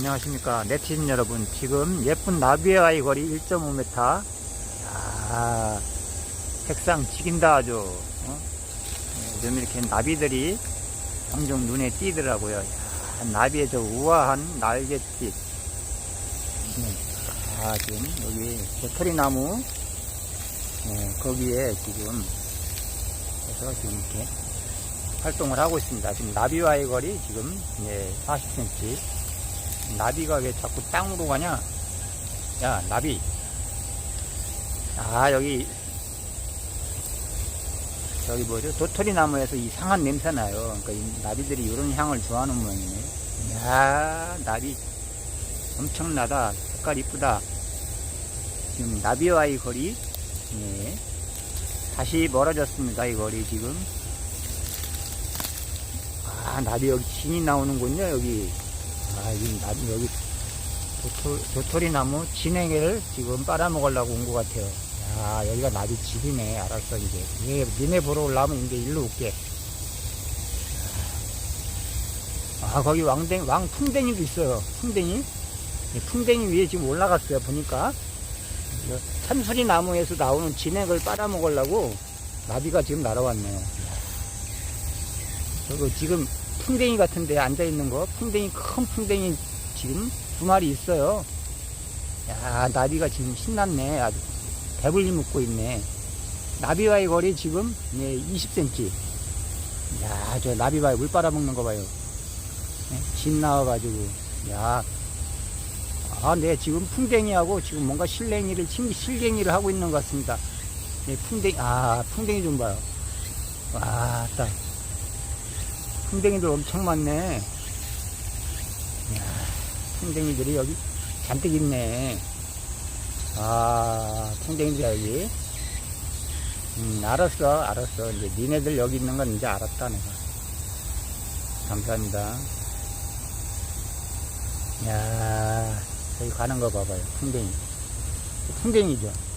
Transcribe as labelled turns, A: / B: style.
A: 안녕하십니까 네티즌 여러분 지금 예쁜 나비의 거리 1.5m 아 색상 죽인다 아주 어? 요즘 이렇게 나비들이 종종 눈에 띄더라고요 야, 나비의 저 우아한 날갯빛 네. 아 지금 여기 도토리 나무 네, 거기에 지금 그래서 지금 이렇게 활동을 하고 있습니다. 지금 나비와의 거리 지금 예, 40cm. 나비가 왜 자꾸 땅으로 가냐? 야, 나비. 아, 여기, 저기 뭐죠? 도토리 나무에서 이상한 냄새 나요. 그러니까 이 나비들이 이런 향을 좋아하는 모양이네. 야, 나비. 엄청나다. 색깔 이쁘다. 지금 나비와의 거리, 예. 다시 멀어졌습니다. 이 거리 지금. 아, 나비 여기 진이 나오는군요, 여기. 아, 이 여기 도토, 도토 리 나무 진행을 지금 빨아먹으려고 온 것 같아요. 야, 여기가 나비 집이네. 알았어, 이제. 니네, 니네 보러 올라오면 이제 일로 올게. 아, 거기 왕댕, 왕풍뎅이도 있어요. 풍뎅이. 이 풍뎅이 위에 지금 올라갔어요, 보니까. 저 참수리 나무에서 나오는 진액을 빨아먹으려고 나비가 지금 날아왔네요. 저거 지금 풍뎅이 같은데 앉아 있는 거, 풍뎅이, 큰 풍뎅이 지금 두 마리 있어요. 야, 나비가 지금 신났네. 아주 배불리 묶고 있네. 나비와의 거리 지금 네, 20cm. 야, 저 나비 봐요. 물 빨아먹는 거 봐요. 네, 진 나와가지고. 야, 아, 네, 지금 풍뎅이하고 지금 뭔가 실랭이를, 실- 실갱이를 하고 있는 것 같습니다. 네, 풍뎅이, 아, 풍뎅이 좀 봐요. 와, 딱. 풍뎅이들 엄청 많네. 이야, 풍뎅이들이 여기 잔뜩 있네. 아, 풍뎅이들이 여기. 음, 알았어, 알았어. 이제 니네들 여기 있는 건 이제 알았다, 내가. 감사합니다. 야 저기 가는 거 봐봐요. 풍뎅이. 풍뎅이죠.